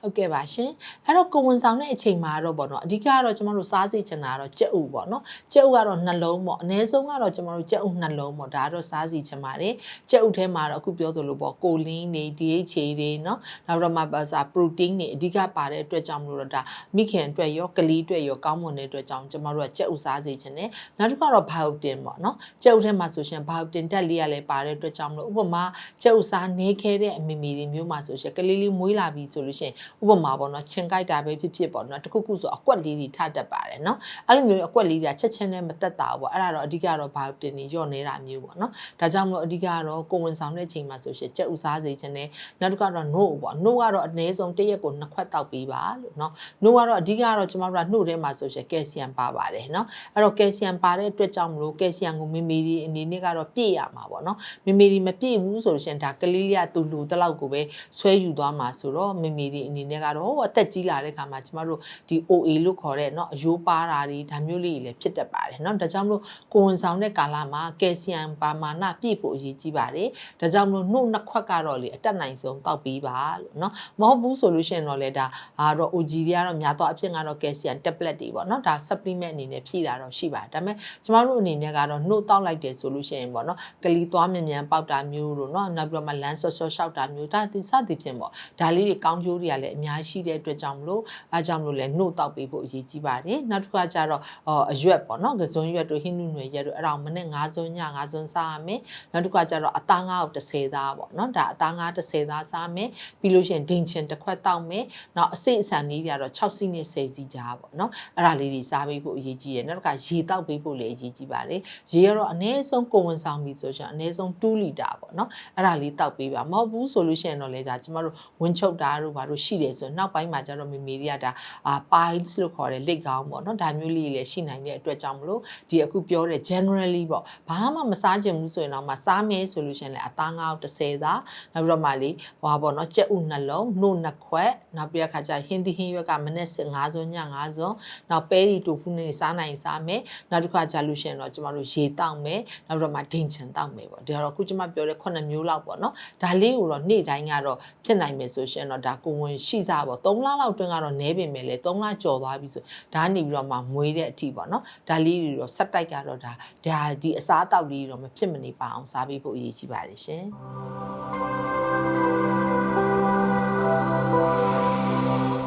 ဟုတ်ကဲ့ပါရှင်အဲ့တော့ကိုဝန်ဆောင်တဲ့အချိန်မှာတော့ပေါ့နော်အဓိကကတော့ကျမတို့စားစီချင်တာကတော့ကြက်ဥပေါ့နော်ကြက်ဥကတော့နှလုံးပေါ့အနည်းဆုံးကတော့ကျမတို့ကြက်ဥနှလုံးပေါ့ဒါကတော့စားစီချင်ပါတယ်ကြက်ဥထဲမှာတော့အခုပြောသလိုပေါ့ကိုလင်းတွေ DHA တွေနော်နောက်တော့မှပါစား protein တွေအဓိကပါတဲ့အတွက်ကြောင့်မလို့တော့ဒါမိခင်အတွက်ရောကလေးအတွက်ရောကောင်းမွန်တဲ့အတွက်ကြောင့်ကျမတို့ကကြက်ဥစားစီချင်တယ်နောက်တစ်ခါတော့ biotin ပေါ့နော်ကြက်ဥထဲမှာဆိုရှင် biotin တက်လေးရလဲပါတဲ့အတွက်ကြောင့်မလို့ဥပမာကြက်ဥစားနေခဲ့တဲ့အမီမီတွေမျိုးမှာဆိုရှင်ကလေးလေးမွေးလာပြီဆိုလို့ရှင်ဥပမာပေါ့နော်ချင်ကြိုက်တာပဲဖြစ်ဖြစ်ပေါ့နော်တခုခုဆိုအကွက်လေးတွေထတတ်ပါတယ်နော်အဲ့လိုမျိုးအကွက်လေးတွေကချက်ချင်းနဲ့မတက်တာဘူးပေါ့အဲ့ဒါတော့အဓိကတော့ဘာတင်နေညော့နေတာမျိုးပေါ့နော်ဒါကြောင့်မလို့အဓိကတော့ကိုဝင်ဆောင်တဲ့ချိန်မှာဆိုရှင်ကြက်ဥစားစေခြင်းနဲ့နောက်တစ်ခါတော့နှုတ်ပေါ့နှုတ်ကတော့အနည်းဆုံးတစ်ရက်ကိုနှစ်ခွက်တောက်ပေးပါလို့နော်နှုတ်ကတော့အဓိကတော့ကျမတို့ကနှုတ်ထဲမှာဆိုရှင်ကယ်လ်ဆီယမ်ပါပါတယ်နော်အဲ့တော့ကယ်လ်ဆီယမ်ပါတဲ့အတွက်ကြောင့်မလို့ကယ်လ်ဆီယမ်ကိုမမေဒီအနေနဲ့ကတော့ပြည့်ရမှာပေါ့နော်မမေဒီမပြည့်ဘူးဆိုလို့ရှင်ဒါကလေးလေးကသူ့လူတစ်လောက်ကိုပဲဆွဲယူသွားမှာဆိုတော့မမေဒီအနေနဲ့ကတော့ဟိုအသက်ကြီးလာတဲ့ခါမှာကျမတို့ဒီ OA လို့ခေါ်တဲ့เนาะအယိုးပါတာတွေဒါမျိုးလေးတွေလည်းဖြစ်တတ်ပါတယ်เนาะဒါကြောင့်မလို့ကိုဝန်ဆောင်တဲ့ကာလမှာကယ်လ်ဆီယမ်ပါမာဏပြည့်ဖို့အရေးကြီးပါတယ်ဒါကြောင့်မလို့နှုတ်နှစ်ခွက်ကတော့လေအတက်နိုင်ဆုံးတောက်ပြီးပါလို့เนาะမဟုတ်ဘူးဆိုလို့ရှိရင်တော့လေဒါအာတော့ OG တွေကတော့များတော့အဖြစ်ကတော့ကယ်လ်ဆီယမ် tablet တွေပေါ့เนาะဒါ supplement အနေနဲ့ဖြည့်တာတော့ရှိပါတယ်ဒါပေမဲ့ကျမတို့အနေနဲ့ကတော့နှုတ်တောက်လိုက်တယ်ဆိုလို့ရှိရင်ပေါ့เนาะကလီသွားမြန်မြန်ပေါက်တာမျိုးတို့เนาะနောက်ပြီးတော့မှလမ်းဆော့ဆော့ရှောက်တာမျိုးဒါဒီစသည်ဖြင့်ပေါ့ဒါလေးတွေကောင်းကျိုးတွေကလည်း ည်းအများကြီးရှိတဲ့အတွက်ကြောင့်မလို့အားကြောင့်မလို့လည်းနှုတ်တောက်ပေးဖို့အရေးကြီးပါတယ်နောက်တစ်ခါကျတော့အော်အရွက်ပေါ့နော်ကစွန်းရွက်တို့ဟင်းနုနွယ်ရွက်တို့အဲ့ဒါမနဲ့၅စွန်းည၅စွန်းစားရမယ်နောက်တစ်ခါကျတော့အသားငါးကို30သားပေါ့နော်ဒါအသားငါး30သားစားမယ်ပြီးလို့ရှိရင်ဒိန်ချင်တစ်ခွက်တောက်မယ်နောက်အစိတ်အဆန်လေးတွေကတော့6စီးနဲ့10စီးကြားပေါ့နော်အဲ့ဒါလေးတွေစားပေးဖို့အရေးကြီးတယ်နောက်တစ်ခါရေတောက်ပေးဖို့လည်းအရေးကြီးပါတယ်ရေကတော့အနည်းဆုံးကိုဝင်ဆောင်ပြီဆိုရှင်အနည်းဆုံး2လီတာပေါ့နော်အဲ့ဒါလေးတောက်ပေးပါမဟုတ်ဘူးဆိုလို့ရှိရင်တော့လေဒါကျမတို့ဝင်းချုပ်တာတို့ဘာတို့ရှိတယ်ဆိုရင်နောက်ပိုင်းမှာကျတော့မေမေတွေကဒါအာ piles လို့ခေါ်တဲ့လက်ကောင်းပေါ့နော်ဒါမျိုးလေးတွေလည်းရှိနိုင်တဲ့အတွက်ကြောင့်မလို့ဒီအခုပြောတဲ့ generally ပေါ့ဘာမှမစားချင်ဘူးဆိုရင်တော့မှစားမယ်ဆိုလို့ရှိရင်လည်းအသားငါး30သားနောက်ပြီးတော့မှလေဟွာပေါ့နော်ကြက်ဥနှလုံးနှုတ်နှစ်ခွက်နောက်ပြီးတော့ခါကျဟင်းသီးဟင်းရွက်ကမနေ့စ5စွန်းည5စွန်းနောက်ပဲရီတိုဖူးနေစားနိုင်စားမယ်နောက်တစ်ခါကျလို့ရှိရင်တော့ကျမတို့ရေတောက်မယ်နောက်ပြီးတော့မှဒိန်ချန်တောက်မယ်ပေါ့ဒါတော့အခုကျမပြောတဲ့9မျိုးလောက်ပေါ့နော်ဒါလေးကိုတော့နေ့တိုင်းကတော့ဖြစ်နိုင်မယ်ဆိုရှင်တော့ဒါကိုဝင်ရှိစားပေါ့3လလောက်တွင်းကတော့နဲပင်မယ်လေ3လကြော်သွားပြီဆိုဒါနေပြီးတော့မှမွေးတဲ့အထိပေါ့နော်ဒါလေးတွေတော့ဆက်တိုက်ကတော့ဒါဒါဒီအစားအသောက်လေးတော့မဖြစ်မနေပါအောင်စားပေးဖို့အရေးကြီးပါတယ်ရှင်။